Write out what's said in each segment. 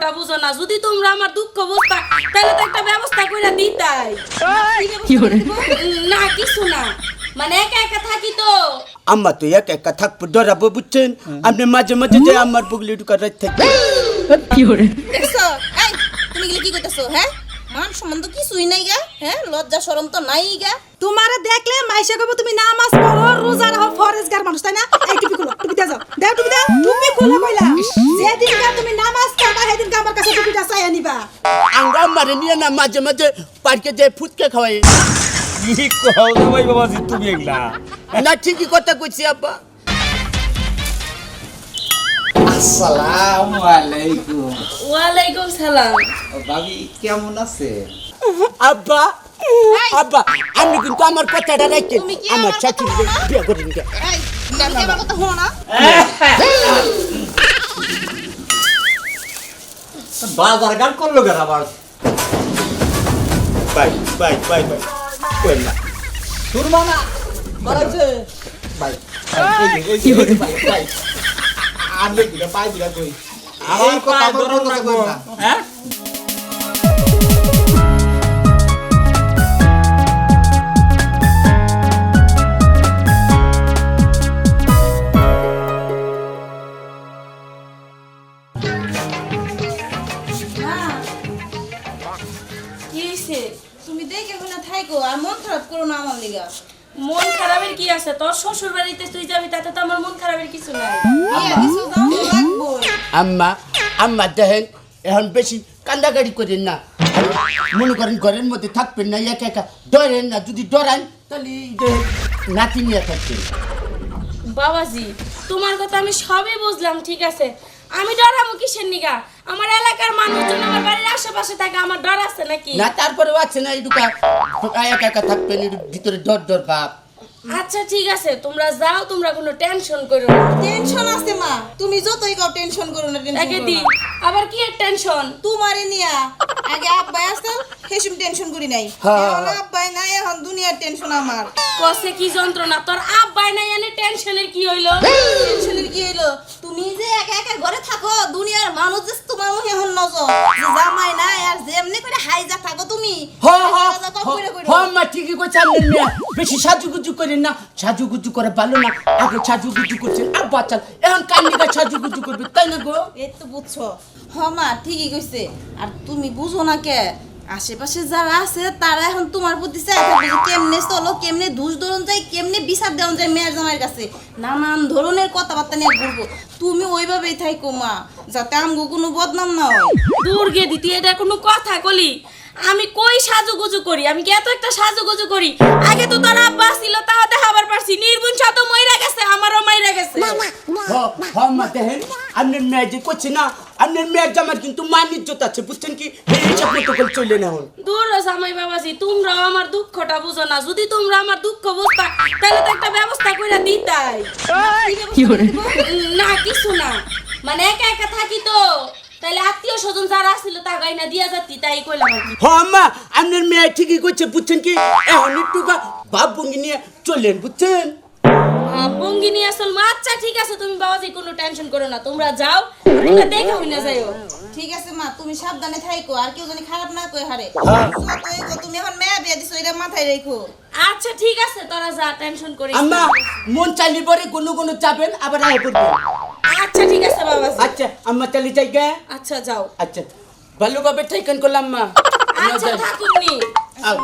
দুঃখটা বুঝো না। যদি তোমরা আমার দুঃখ বুঝতা তাহলে তো একটা ব্যবস্থা করে দিতাই। না কিছু না। মানে একা একা থাকি তো। আম্মা তো এক একা থাকব ডরাবো বুঝছেন? আপনি মাঝে মাঝে যে আমার বুগলি ঢুকার রাত থেকে কি করে তুমি গেলে কি করতেছো হ্যাঁ? মান সম্মান তো কিছুই নাই গা হ্যাঁ? লজ্জা শরম তো নাই গা। তোমারে দেখলে মাইসে কইব তুমি নামাজ পড়ো রোজা রাখো ফরেজগার মানুষ তাই না? এই টুপি খুলো টুপি দাও দাও টুপি দাও টুপি খুলো কইলা। যেদিন তুমি নামাজ পড়বা সেদিন আমার কাছে টুপিটা চাই আনিবা আঙ্গা আমারে নিয়ে না মাঝে মাঝে পার্কে যে ফুচকা খাওয়াই। কি কও জামাই বাবাজি তুমি এগুলা। না ঠিকই কথা কইছি আব্বা। আসসালামু আলাইকুম। ওয়ালাইকুম সালাম। ভাবি কেমন আছে? আব্বা আব্বা আমি কিন্তু আমার কথাটা রাখছি তুমি আমার আমার চাকরি? বিয়ে করে নিতে বাজার গান করল কেন আবার? Bye bye bye bye. কই না? শুনবা না করাইছে ভাই কি হচ্ছে ভাই ভাই আমি দিলে পাই দিলা কই? আমার কথা না। হ্যাঁ? তুমি দেখে না থাইকো আর মন খারাপ করো না আমার লিগা। মন খারাপের কি আছে? তোর শ্বশুর বাড়িতে তুই যাবি তাতে তো আমার মন খারাপের কিছু নাই। আম্মা আম্মা দেখেন এখন বেশি কান্দাগাড়ি করেন না মনে করেন ঘরের মধ্যে থাকবেন না একা একা ডরেন না যদি ডরান তাহলে নাতি নিয়ে থাকবেন বাবাজি তোমার কথা আমি সবই বুঝলাম ঠিক আছে? আমি ডরামো কিসের নিগা? আমার এলাকার মানুষজন আমার বাড়ির আশেপাশে থাকে আমার ডর আছে নাকি? না তারপরে আছে না এটুকা একা একা থাকবেন ভিতরে ডর ডর ভাব। আচ্ছা ঠিক আছে তোমরা যাও তোমরা কোনো টেনশন করো না। টেনশন আছে মা। তুমি যতই কাও টেনশন করো না টেনশন একে করো দি আবার কি এর টেনশন? তোমারে নিয়া আগে আব্বাই আসতাম সেসব টেনশন করি নাই। হ্যাঁ। এখন আব্বাই নাই এখন দুনিয়ার টেনশন আমার। কসে কি যন্ত্রণা? তোর আব্বাই নাই এনে টেনশনের কি হইল? টেনশনের কি হইল? তুমি যে একা একা ঘরে থাকো দুনিয়ার মানুষ যে তোমার মুখে এখন নজর। যে জামাই নাই আর যেমনি করে হাইজা থাকো তুমি হ হ হাইজা কম করে কইরো। হ মা ঠিকই কইছে মেয়ে। বেশি সাজুগুজু করেন না সাজুগুজু করে ভালো না আগে সাজুগুজু করছেন আর বাচ্চা এখন কান্নিকা সাজুগুজু করবে তাই না গো? এই তো বুঝছ। হ মা ঠিকই কইছে। আর তুমি বুঝো না কে? আশেপাশে যারা আছে তারা এখন তোমার প্রতি চাই থাকবে যে কেমনে চলো কেমনে দুষ ধরন যায় কেমনে বিচার দেওয়া যায় মেয়ের জামাইয়ের কাছে। নানান ধরনের কথাবার্তা নিয়ে ঘুরবো। তুমি ওইভাবেই থাইকো মা যাতে আমগো কোনো বদনাম না হয়। দুর্গে দিতি এটা কোনো কথা কলি? আমি কই সাজুগুজু করি? আমি কি এত একটা সাজুগুজু করি? আগে তো তোর আব্বা ছিল তাও দেখাবার পারছি। নির্গুণ সাত মইরা গেছে আমারও মাইরা গেছে। হ মা দেখেন আপনার মেয়ে যে করছে না আপনার মেয়ের জামার কিন্তু মান ইজ্জত আছে বুঝছেন কি? এই হিসাব মতো করে চলে না হন দূর জামাই বাবাজি তোমরাও আমার দুঃখটা বুঝো না। যদি তোমরা আমার দুঃখ বুঝতা তাহলে তো একটা ব্যবস্থা করে দিতাই। না কিছু না। মানে একা একা থাকি তো। তাইলে আত্মীয় স্বজন যারা আসছিল তা গাইনা দিয়া যাতি তাই কইলাম আর কি। হ আম্মা আপনার মেয়ে ঠিকই করছে বুঝছেন কি? এখন একটু বাপ বঙ্গি নিয়ে চললেন বুঝছেন? বঙ্গি নিয়ে আসল আচ্ছা ঠিক আছে তুমি বাবাজি কোনো টেনশন করো না তোমরা যাও তোমরা দেখে হই না যাইও। ঠিক আছে মা তুমি সাবধানে থাইকো আর কেউ জানি খারাপ না কই হারে। হ্যাঁ। তুমি এখন মেয়ে বিয়ে দিছো এটা মাথায় রেখো। আচ্ছা ঠিক আছে তোরা যা টেনশন করিস না। আম্মা মন চাইলি পরে কোনো কোনো যাবেন আবার আয় করবেন আচ্ছা ঠিক আছে বাবা আচ্ছা আম্মা চালি যাই গে। আচ্ছা যাও। আচ্ছা ভালোভাবে ঠাইকান করলাম মা। আচ্ছা থাকুনি আও।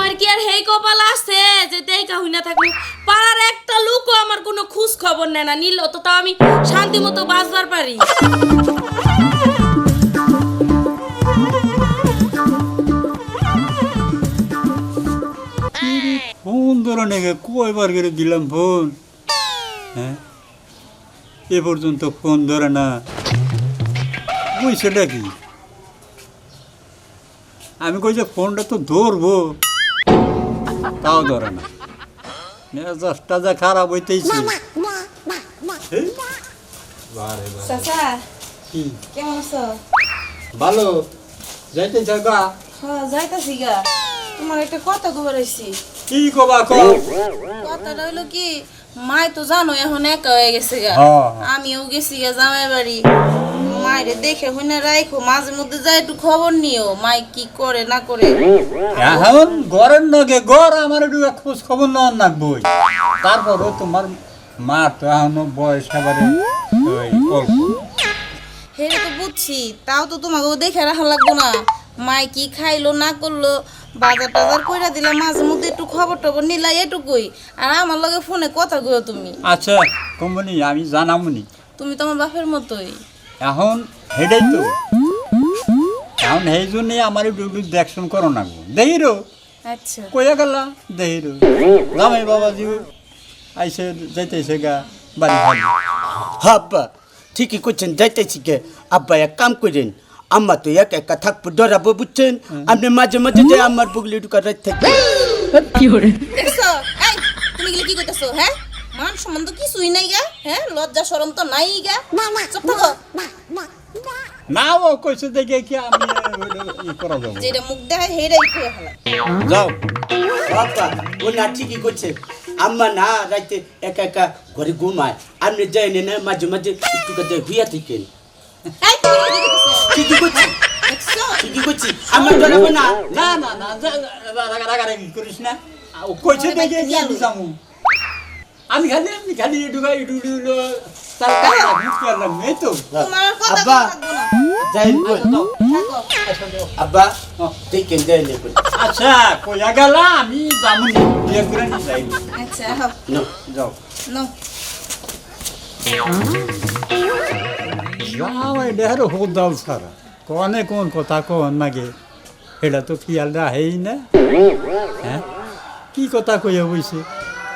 আমার কি আর হেই কপাল আছে? যে দেখা হই না থাকব। পাড়ার একটা লোকও আমার কোনো খোঁজ খবর নেয় না। নিল তো তাও আমি শান্তি মতো বাঁচবার পারি। ফোন দিলাম ফোন? হ্যাঁ? এ পর্যন্ত ফোন ধরে না। কি আমি কই যে ফোনটা তো ধরবো। তাও ধরে না। মেজাজটা যা খারাপ হইতেইছে। এই, চাচা কি? কেমন আছো? ভালো। যাইতেছ গা? হ্যাঁ যাইতাছি গা। তোমার একটা কথা কবার আইছি। কি কবা ক কথাটা হইল কি মাই তো জানো এখন একা হয়ে গেছে গা। হ্যাঁ। আমিও গেছি গা জামাই বাড়ি মায়েরে দেখে রাখো মাঝে মধ্যে যাই একটু খবর নিও। মাই কি করে না করে? এখন ঘরের নগে ঘর আমার একটু খোঁজ খবর নেওয়ার নাকবই তারপরে তোমার মা তো এখনও বয়স এবারে ওই অল্প। হেরে তো বুঝছি তাও তো তোমাকেও দেখে রাখা লাগবো না। মাই কি খাইলো না করল বাজার টাজার কইরা দিলে মাঝে মধ্যে একটু খবর টবর নিলা এটুকুই। আর আমার লগে ফোনে কথা কইও তুমি। আচ্ছা কমনি আমি জানামনি। তুমি তোমার বাপের মতোই। এখন হেডাই তো। এখন সেই জন্যে আমার একটু দেখশন করো না দেহিরো। আচ্ছা। কইয়া গেলা দেহিরো। জামাই বাবাজি আইসে যাইতেছে গা বাড়ি খালি হ্যাঁ ঠিকই করছেন যাইতেছি কে আব্বা এক কাম করেন আম্মা তো এক একা থাকব ডরাবো বুঝছেন? আপনি মাঝে মাঝে যে আমার বুগলি ঢুকা রাত থেকে। দেখছ? এই তুমি গেলে কি কইতাছো হ্যাঁ? মান সম্মান তো কিছুই নাই গা হ্যাঁ? লজ্জা শরম তো নাই গা। চুপ থাকো। না ও কইছে দেখে কি আমি ই করা যাব যেটা মুখ দেখায় ফেলা। যাও। বাবা ও না ঠিকই করছে। আম্মা না রাইতে একা একা ঘরে ঘুমায়। আপনি যাই না মাঝে মাঝে একটু কাছে হুইয়া থাকেন ঠিকই করছি। ঠিকই করছি। আমার না? না না না রাগারাগি করিস না। ও কইছে দেখে কি আমি যাব? আমি খালি আমি খালি ঢুকাই ঢুকলো তার কাছে মুখ করলাম এই তো। তোমার আর কথা আব্বা যাই থাকো আব্বা দেখেন যাই না কই? আচ্ছা কইয়া গেলা আমি যাব নি। বিয়ে করে নি যাই আচ্ছা যাও নাও যাও। এটা আর হোক দাও সারা। কনে কোন কথা কন নাগে? এটা তো খেয়াল রাহেই না। হ্যাঁ? কি কথা কইয়া বইছে?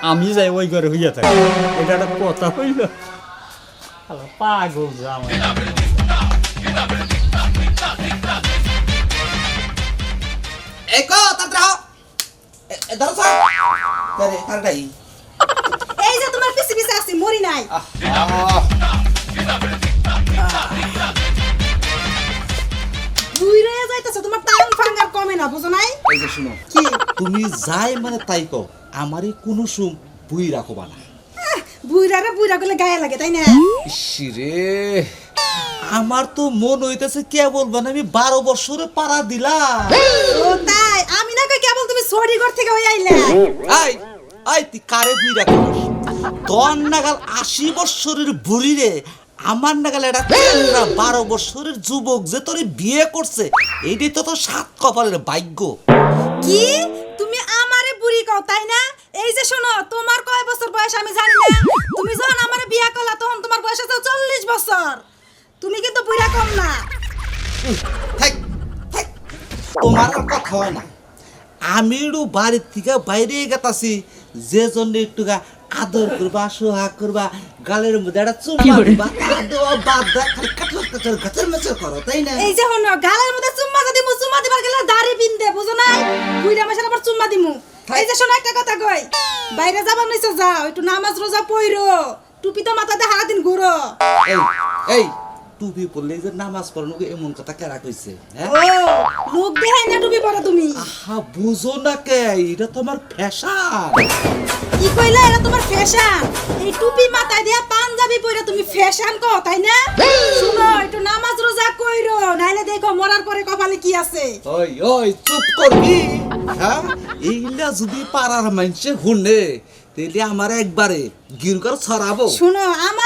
আমি যাই ওই ঘরে হইয়া থাকি। এটা একটা কথা হইল। আলা, পাগল হও এ- এ ধরো স্যার আরে তাড়াতাড়ি। এই যে তোমার পিছে পিছে আছি মরি নাই। দুই রয়ে তোমার টান ফাঙ্গার কমে না বুঝো নাই? এই যে শুনো কি? তুমি যাই মানে তাই কো আমারই কোনো সুম বুই না। বুইরা রে বুইরা গুলো গায়ে লাগে তাই না? ইসিরে আমার তো মন হইতেছে কে বলব না আমি বারো বছরে পাড়া দিলাম। ও তাই আমি না কই কেবল তুমি সরি ঘর থেকে হই আইলা? আই আই তুই কারে বুই রাখিস? তোর নাগাল আশি বছরের বুড়ি রে আমার নাগাল চেংড়া বারো বছরের যুবক যে তোরে বিয়ে করছে এইটাই তো তোর সাত কপালের ভাগ্য। কি? তুমি আমারে বুড়ি কও তাই না? এই যে শোনো তোমার কয় বছর বয়স আমি জানি না। তুমি যখন আমারে বিয়া করলা তখন তোমার বয়স আছে চল্লিশ বছর। তুমি কিন্তু বুড়া কম না। তোমার কথা হয় না। আমি একটু বাড়ির থেকে বাইরে গেতাছি যে জন্য একটু গা আদর করবা সোহাগ করবা গালের মধ্যে একটা চুম্মা দিবা তা দেওয়া বাদ দা খালি কাটর কাটর গাছের মেচর করো তাই না? এই যে শোনো গালের মধ্যে চুম্মা যদি মু চুম্মা দিবার গেলে দাড়ি বিন্দে বুঝো না? বুইরা মাসের আবার চুম্মা দিমু এই যে শোনো একটা কথা কই। বাইরে যাবার নিছো যাও একটু নামাজ রোজা পড়ো টুপি তো মাথাতে হারাদিন ঘুরো। এই এই টুপি পড়লে যে নামাজ পড়ানো এমন কথা কেরা কইছে হ্যাঁ? লোক দেখাই না টুপি পরা তুমি। আহা বুঝো না কে এটা তোমার ফ্যাশন। কি কইলা এটা তোমার ফ্যাশন? এই টুপি মাথায় দিয়া পাঞ্জাবি পরে তুমি ফ্যাশন কও তাই না? শুনো একটু নামাজ রোজা কইরো নাইলে দেখো মরার পরে কপালে কি আছে। ওই ওই চুপ করবি হ্যাঁ? এইগুলা যদি পাড়ার মানুষে শুনে তাহলে আমার একবারে গিরকার ছড়াবো। শুনো আমার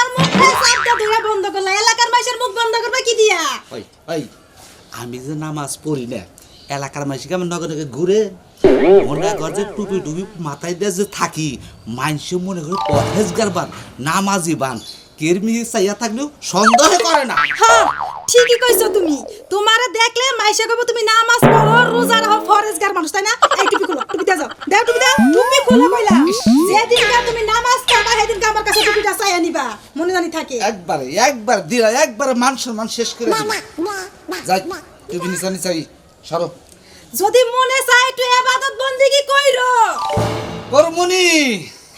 আমি যে নামাজ পড়ি না, এলাকার মানুষকে আমি নগে নগে ঘুরে? মনে কর যে টুপি টুপি মাথায় দিয়ে যে থাকি মানুষ মনে করে পথেজগার বান, নামাজি বান। কেরমি চাইয়া থাকলেও সন্দেহ করে না। হ্যাঁ ঠিকই কইছো তুমি। তোমারে দেখলে মাইসে কইবো তুমি নামাজ পড়ো রোজা রাখো ফরেজগার মানুষ তাই না? এই টুপি খুলো টুপি দাও দাও টুপি দাও টুপি খুলো কইলা। যেদিন তুমি নামাজ পড়বা সেদিন আমার কাছে টুপিটা চাইয়া নিবা। মনে জানি থাকে। একবারে একবার দিলা একবারে মান সম্মান শেষ করে দিলা। যাই টুপি নিচা নিচাই সরো। যদি মনে চায় একটু এবাদত বন্দিগি কইরো। করমুনি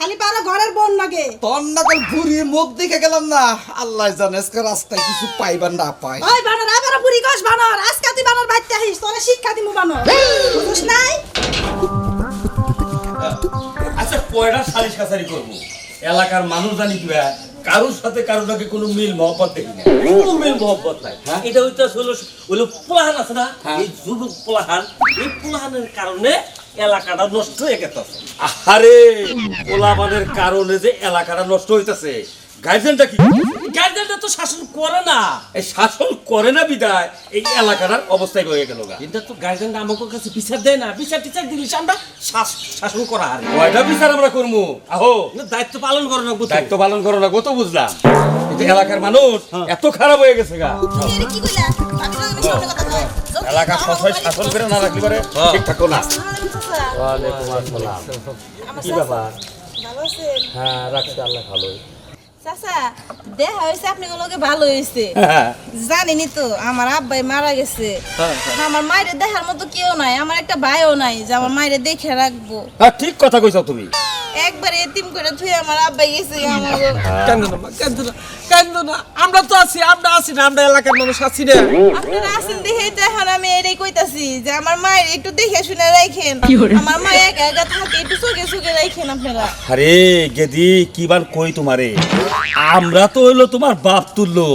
খালি পারো ঘরের বোন লাগে। তোর নাকাল মুখ দেখে গেলাম না। আল্লাহ জানে আজকে রাস্তায় কিছু পাইবা না পাই ওই বানর আবার বুড়ি গস বানর। আজকে তুই বানর বাইতে আহিস তোরে শিক্ষা দিমু বানর। বুঝছ নাই? আচ্ছা কয়টা সালিশ কাছারি করব। এলাকার মানুষ জানি কি ভাই, কারোর সাথে কারোর নাকি কোনো মিল মহব্বত দেখি না। কোনো মিল মহব্বত নাই। এটা হইতে হলো হলো পোলাহান আছে না? এই যুবক পোলাহান। এই পোলাহানের কারণে এলাকাটা নষ্ট হয়ে গেছে আরে পোলাবানের কারণে যে এলাকাটা নষ্ট হইতেছে। গার্জেনটা কি গার্জেনটা তো শাসন করে না। এই শাসন করে না বিদায়। এই এলাকাটার অবস্থায় হয়ে গেল গা। কিন্তু তো গার্জেনটা আমাকে কাছে বিচার দেয় না। বিচার টিচার দিলিস আমরা শাসন করা হারে। কয়টা বিচার আমরা করব আহো। দায়িত্ব পালন করে না দায়িত্ব পালন করো না কত বুঝলাম। কিন্তু এলাকার মানুষ এত খারাপ হয়ে গেছে গা। কি আমার সবাই শাসন করে না রাখলি পারে ঠিক থাকো না। কি ব্যাপার? ভালো আছেন? হ্যাঁ রাখছে আল্লাহ ভালো চাচা দেখা হয়েছে আপনি লগে ভালো হয়েছে। হ্যাঁ। জানিনি তো আমার আব্বাই মারা গেছে। আমার মায়ের দেখার মতো কেউ নাই আমার একটা ভাইও নাই যে আমার মায়ের দেখে রাখব। হ্যাঁ, ঠিক কথা কইছো তুমি। একবার এতিম করে থুয়ে আমার আব্বাই গেছে আমার কান্দো না মা, না কান্দো না আমরা তো আছি আমরা আছি না আমরা এলাকার মানুষ আছি না। আপনারা আছেন দেখে তো এখন আমি এটাই কইতাছি যে আমার মায়ের একটু দেখে শুনে রাখেন আমার মা একা একা থাকে একটু চোখে চোখে রাখেন আপনারা। আরে গেদি কি বার কই তোমারে? আমরা তো হইল তোমার বাপ তুললো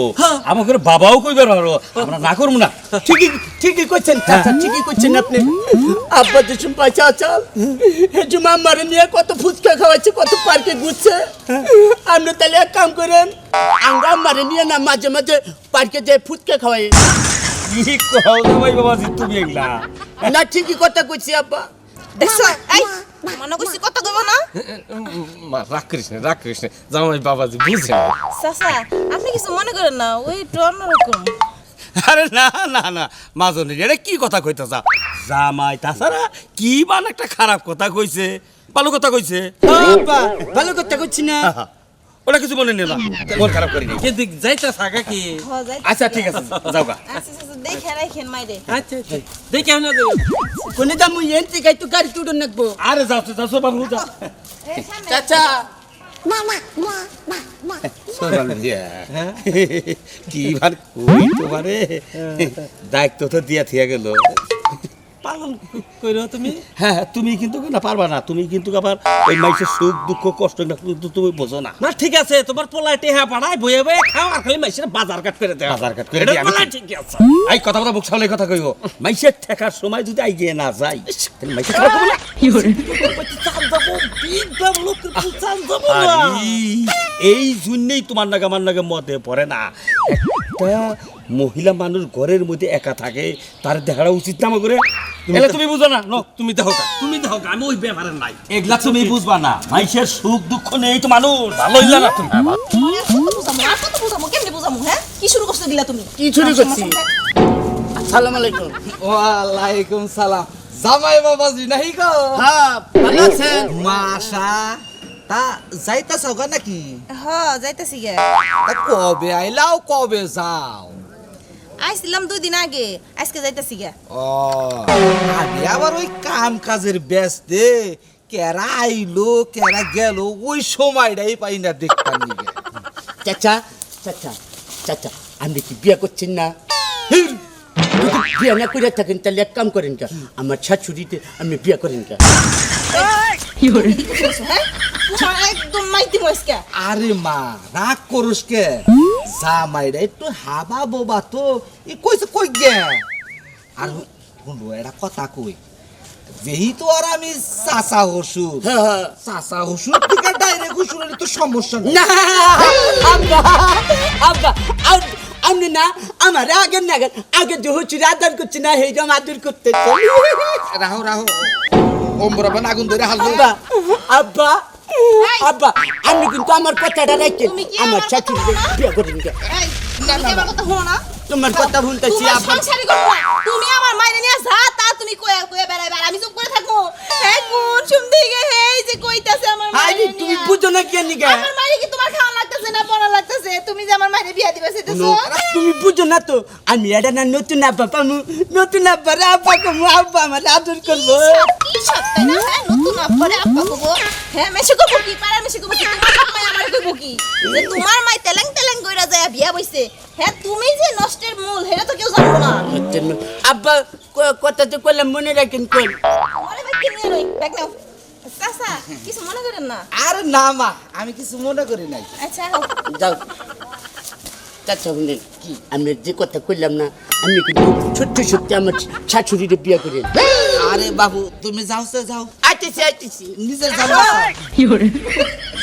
আমাকে বাবাও কইবার পারো। আমরা না করব না। ঠিকই ঠিকই করছেন চাচা ঠিকই করছেন আপনি। আব্বা যেসব পয়সা চাল হেজু মামারে নিয়ে কত ফুচকা খাওয়াচ্ছে কত পার্কে ঘুরছে। আপনি তাহলে এক কাম করেন আমরা মারে নিয়ে না মাঝে মাঝে পার্কে যে ফুচকা খাওয়াই। কি কও না ভাই বাবাজি তুমি এগুলা? না ঠিকই কথা কইছি আব্বা। দেখছ? এই মনে করছি কত কইব না? মা রাগ করিস না রাগ করিস না। জামাই বাবাজি বুঝছে না? চাচা আপনি কিছু মনে করেন না ওই একটু অন্যরকম। আরে না না না মাজনি এটা কি কথা কইতা যা জামাই তাছাড়া কি বান একটা খারাপ কথা কইছে? ভালো কথা কইছে? ভালো কথা কইছি না? ওটা কিছু মনে না মন খারাপ করি করিনি। কিন্তু যাইতা থাকা কি? আচ্ছা ঠিক আছে যাও গা। আচ্ছা আচ্ছা দেখে রাখেন মাইরে। আচ্ছা আচ্ছা। দেখে না কোনে দাম এন থেকে একটু গাড়ি তুড়ে নাকবো। আরে যাও তো যাও বাবু যাও। চাচা। কি ভার কই তোমারে? দায়িত্ব তো দিয়া থিয়া গেল। পালন তুমি? হ্যাঁ তুমি কিন্তু না পারবা না তুমি কিন্তু আবার ওই মাইসের সুখ দুঃখ কষ্ট কিন্তু তুমি বোঝো না। না ঠিক আছে তোমার পোলায় টেহা পাড়ায় বয়ে বয়ে খাও আর খালি মাইসের বাজার কাট করে দেয় বাজার ঘাট করে দিই ঠিক। ঠিক আছে। এই কথা কথা মুখ সামলে কথা কইব। মাইসের ঠেকার সময় যদি আইগিয়ে না যাই তাহলে মাইসে খারাপ হবে না? আরে, এই জন্যই তোমার নাগে আমার নাগে মতে পড়ে না। একটা মহিলা মানুষ ঘরের মধ্যে একা থাকে তার দেখাটা উচিত না করে এলে তুমি বুঝো না। নো তুমি দেখো তুমি দেখো আমি ওই ব্যাপারে নাই। এগুলা তুমি বুঝবা না। মাইসের সুখ দুঃখ নেই তো মানুষ। ভালো হইলা না তুমি। আর কত বুঝামু? কেমনে বুঝামু হ্যাঁ? কি শুরু করছ দিলা তুমি? কি শুরু করছি? সালাম আলাইকুম। ওয়ালাইকুম সালাম। জামাই বাবাজি নাহি গো? হ্যাঁ ভালো আছেন? মাশা তা যাইতা সগা নাকি? হ যাইতাছি গে। কবে আইলাও কবে যাও? আইছিলাম দুই দিন আগে আজকে যাইতাছি গে। ও আমি আবার ওই কাম কাজের ব্যস্তে কেরা আইলো কেরা গেল ওই সময়টাই পাই না দেখতাম চাচা চাচা চাচা আপনি কি বিয়ে করছেন না? হির! বিয়ে না করে থাকেন তাহলে এক কাম করেন কা আমার শাশুড়িতে আপনি বিয়ে করেন কা হ্যাঁ? তোমার একদম মাইতি মস্কা আরে মা রাগ করস কে? জামাইরা একটু হাবা বোবা তো ই কইছে কই গে? আর কথা কই? যেহেতু আর আমি চাচা হসুর হ্যাঁ, হ্যাঁ। চাচা হসুর থেকে ডাইরেক্ট হসুর তো সমস্যা নেই। না আব্বা আব্বা আব- আপনি না আমার আগের না আগে যে হচ্ছে আদর করছে না সেইরকম আদর করতে রাহো রাহো। ওমরাবান আগুন ধরে হালবে আব্বা আব্বা আমি কিন্তু আমার কথাটা রাখছি কি আমার না? বিয়ে করে কা এই তুমি কি আমার কথা তোমার ভুলতেছি আব্বা। তুমি আমার মাইনে নিয়ে যা তা তুমি কয়ে কয়ে বেড়াইবে আর আমি চুপ করে থাকব। হ্যাঁ কোন শুন গে হেই যে কইতাছে আমার মাইনে তুমি বুঝো না কেন নিকা আমার মাইনে কি তোমার খাওয়া লাগতেছে না পড়া লাগতেছে তুমি যে আমার মাইনে তুমি বুঝো না তো আমি এটা না নতুন আব্বা পামু নতুন আব্বা রে আব্বা কমু আব্বা আমার আদর করব। হ্যাঁ আব্বারে হ্যাঁ তোমার মাই তেলেং তেলেং কইরা যায় বিয়া বইছে। হ্যাঁ তুমি যে নষ্টের মূল সেটা তো কেউ জানব না। আব্বা ক- কথা তো করলাম মনে রাখেন নাও। চাচা কিছু মনে করেন না? আরে না মা আমি কিছু মনে করি নাই। আচ্ছা। যাও। চাচা বললেন কি? আমি যে কথা কইলাম না আমি কিন্তু সত্যি সত্যি আমার শাশুড়িরে বিয়ে করেন আরে বাবু তুমি যাও সে যাও। আইতেছি আইতেছি। নিজের জামা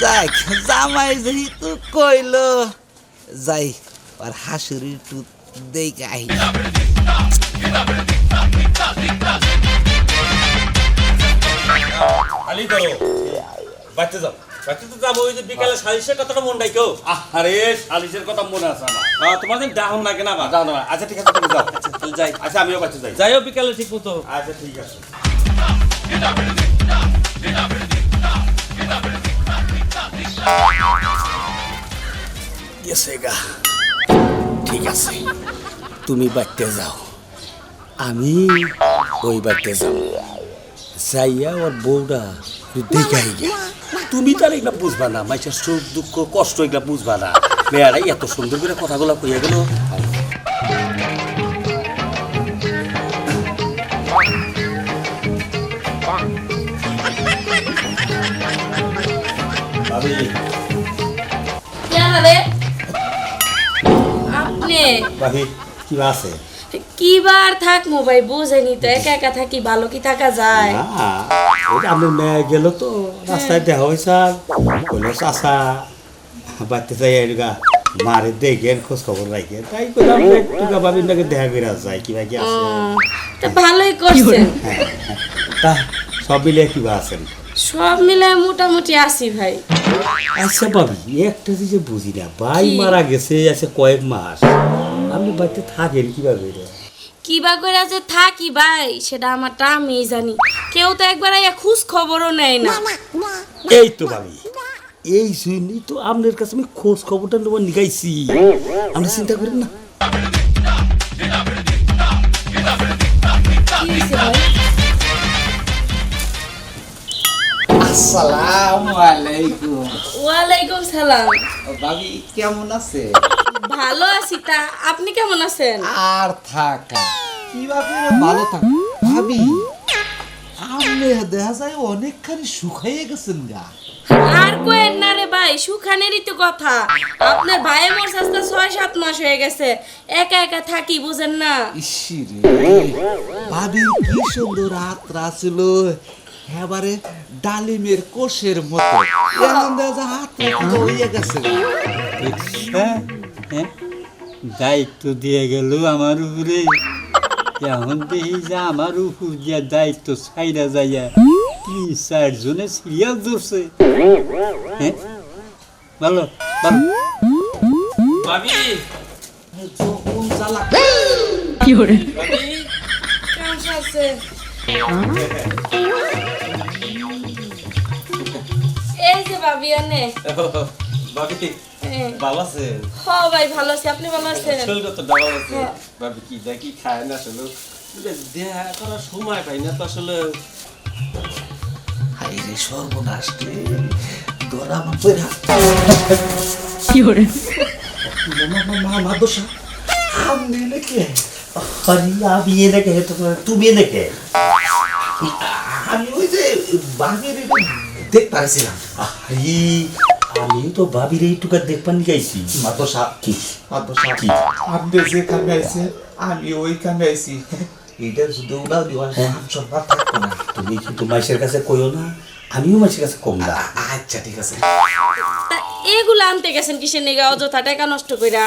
যাই জামাই যেহেতু কইলো যাই আর হাসুরি একটু দেই গাই খালি করো। বাচ্চা যাও। তো যাব ওই যে বিকালে সালিশের কথাটা মন রাখো আরে সালিশের কথা মনে আছে আমার। আহ, তোমার দিন ডাউন লাগে না বা যাও না আচ্ছা ঠিক আছে তুমি যাও। তাহলে যাই। আচ্ছা আমিও বাচ্চা যাই। যাইও বিকালে ঠিক মতো। আচ্ছা ঠিক আছে। গেছে গা। ঠিক আছে তুমি বাড়তে যাও। আমি ওই বাড়তে যাও যাইয়া ওর বউটা দেখাই গিয়া তুমি তার এগুলা বুঝবা না। মাইসের সুখ দুঃখ কষ্ট এগুলা বুঝবা না। মেয়েরাই এত সুন্দর করে কথাগুলো কইয়া গেল। আপনি কি আছে? কি বার থাক মোবাইল বুঝেনি তো একা একা থাকি ভালো কি থাকা যায়? আমি মেয়ে গেল তো রাস্তায় দেখা হয়েছে বলে চাষা বাড়তে যাই এরগা মারে দেখে খোঁজ খবর রাখে তাই করলাম একটু ভাবির নাকি দেখা করে যায় কিবা কি আছে? তা ভালোই করছেন। হ্যাঁ, হ্যাঁ। তা সব মিলিয়ে কিবা আছেন? সব মিলে মোটামুটি আসি ভাই। আচ্ছা ভাবি একটা যে বুঝি না ভাই মারা গেছে আছে কয়েক মাস। আপনি বাড়িতে থাকেন কীভাবে? রে? কিবা করে যে থাকি ভাই সেটা আমারটা আমি জানি। কেউ তো একবার আইয়া খোঁজ খবরও নেয় না। এই তো ভাবি এই জন্যই তো আপনার কাছে আমি খোঁজ খবরটা নেব নিগাইছি আপনি চিন্তা করেন না। কি আসসালামু আলাইকুম। ওয়ালাইকুম সালাম। ভাবি কেমন আছে ভালো আছি তা আপনি কেমন আছেন? আর থাকা। কীভাবে ভালো থাক ভাবি আপনি দেখা যায় অনেকখানি শুকাইয়ে গেছেন গা। আর কোয়েন না রে ভাই সুখানেরই তো কথা। আপনার ভাই মোর সাস্তা ছয় সাত মাস হয়ে গেছে। একা একা থাকি বুঝেন না? ইসিরে ভাবির কি সুন্দর আত্রা ছিল। এবারে ডালিমের কোষের মতো। এমন দেখা আত্রা হয়ে গেছে হ্যাঁ হ্যাঁ। দায়িত্ব দিয়ে গেল আমার উপরে। এখন দেখি যে আমার উপর দিয়া দায়িত্ব ছাইরা যাইয়া তিন চারজনে সিরিয়াল ধরছে ভালো ভালো ভাবি কোন জ্বালা ভাবি কেমন আছে এই যে ভাবি আনে ভাবি। ভালো আছে হ ভাই ভালো আছি। আপনি ভালো আছেন? শরীর কত ডাবা আছে। হ্যাঁ। ভাবি কি দেখি খায় না আসলে? দেখা করার সময় পাই না তো আসলে। হাই রে সর্বনাশ রে। দরা মাপেরা মা মা মা দোষা। আমি তুমি ওই যে বাঘের দেখ পারছিলাম। আরে আমি তো ভাবির এইটুকু দেখবার নিগাইছি মাতো সাপ কি? মাতো সাপ কি? আপনি যে কামে আইছে আমি ওই কামে আইছি। এটা শুধু উড়াও দিওয়া সম্মান থাকব না। তুমি কিন্তু মাইসের কাছে কইও না? আমিও মাইসের কাছে কম না আচ্ছা ঠিক আছে। তা এগুলো আনতে গেছেন কিসের নিগা অযথা টাকা নষ্ট কইরা।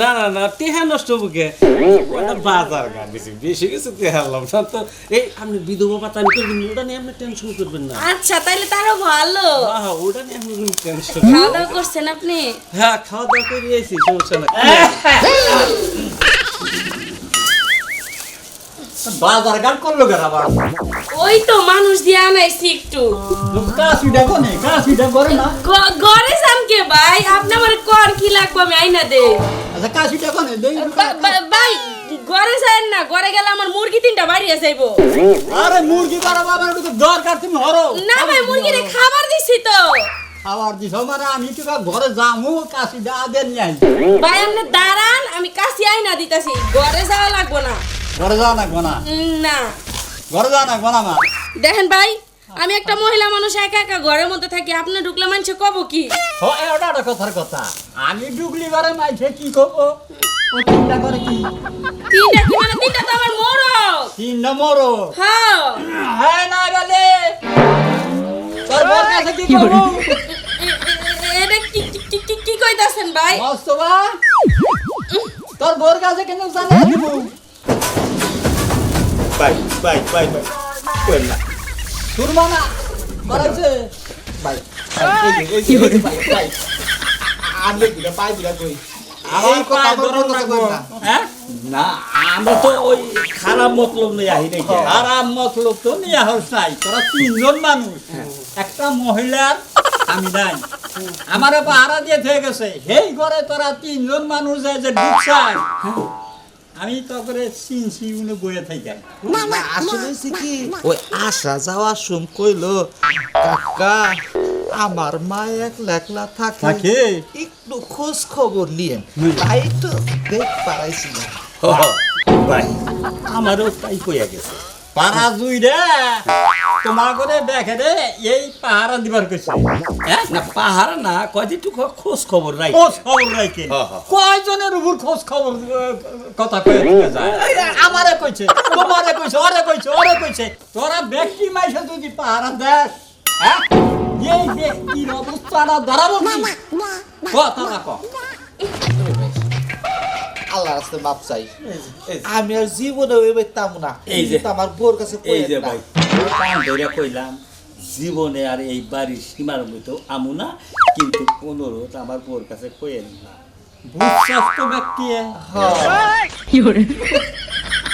না না না তেহা নষ্ট বুকে ওটা বাজার গা বেশি বেশি কিছু তেহালাম না তো এই আপনি বিধবা পাতা আমি করবেন ওটা নিয়ে আপনি টেনশন করবেন না। আচ্ছা তাইলে তারও ভালো। আহা, ওটা নিয়ে আপনি কোনো টেনশন খাওয়া দাওয়া করছেন আপনি? হ্যাঁ খাওয়া দাওয়া করে এসেছি সমস্যা না বাজার গান করল কেন আবার? ওই তো মানুষ দিয়ে আনাইছি একটু। না ঘরে যান ভাই? আপনি আমার কর কি লাগবে আমি আইনা দে। আচ্ছা দেই ভাই ঘরে যান না ঘরে গেলে আমার মুরগি তিনটা যাইবো আরে মুরগি একটু দরকার তুমি হরো। না ভাই মুরগিরে খাবার দিছি তো। খাবার দিছ মানে আমি তো ঘরে যামু কাশিটা আগে নিয়ে আই ভাই আপনি দাঁড়ান আমি কাশি আইনা দিতাছি ঘরে যাওয়া লাগবো না। ঘরে যাওয়া না গোনা। উম, না। ঘরে যাওয়া না গোনা মা। দেখেন ভাই আমি একটা মহিলা মানুষ একা একা ঘরের মধ্যে থাকি আপনি ঢুকলে মানুষ কব কি? হ এটা একটা কথার কথা। আমি ডুগলি ঘরে মাইছে কি করব ও চিন্তা করে কি? তিনটা কি মানে? তিনটা তো আমার মোড়ক তিন নম্বরও হ্যাঁ। হ্যাঁ না গেলে। তোর বর কাছে কি করব? এ- এ- এটা কি কি- কি- কি- কি কইতাছেন ভাই? মস্তবা তোর বোর কাছে কেন দিব? না করাইছে দিলে পাই দিলা কই আমার কথা না। হ্যাঁ না আমরা তো ওই খারাপ মতলব নেই আহি নাকি মতলব তো নিয়ে হোস নাই তোরা তিনজন মানুষ একটা মহিলার আমি নাই আমার পাহারা দিয়ে থেকে গেছে সেই ঘরে তোরা তিনজন মানুষ যে ঢুকছাস আমি তো করে চিনছি উনি বয়ে থেকে না, আসলে কি ওই আসা যাওয়া সুম কইলো কাকা আমার মা এক লেখলা থাকে। থাকে? একটু খোঁজ খবর নিয়েন। তাই তো দেখ পারাইছি না। হ, হ, ভাই আমারও তাই কইয়া গেছে। পাড়া জুই রে তোমার করে দেখে রে এই পাহারা দিবার কইছে হ্যাঁ না পাহাড় না কয়দিন টুকু খোঁজ খবর রাই খোঁজ খবর হ্যাঁ, হ্যাঁ। কয়জনের উপর খোঁজ খবর কথা কয়ে দিতে যায় আমারে কইছে তোমারে কইছে ওরে কইছে ওরে কইছে তোরা ব্যক্তি মাইসে যদি পাহারা দেখ হ্যাঁ এই ব্যক্তির অবস্থাটা দাঁড়াবো কি কথা রাখো আল্লাহ রাস্তে মাপ চাই। আমি আর জীবনে ওই বাইতাম না। এই যে- আমার বোর কাছে এই যে ভাই। কান ধরে কইলাম জীবনে আর এই বাড়ির সীমার মতো আমু না কিন্তু অনুরোধ আমার বোর কাছে কইেন না। বুঝছাস তো ব্যক্তি। হ্যাঁ।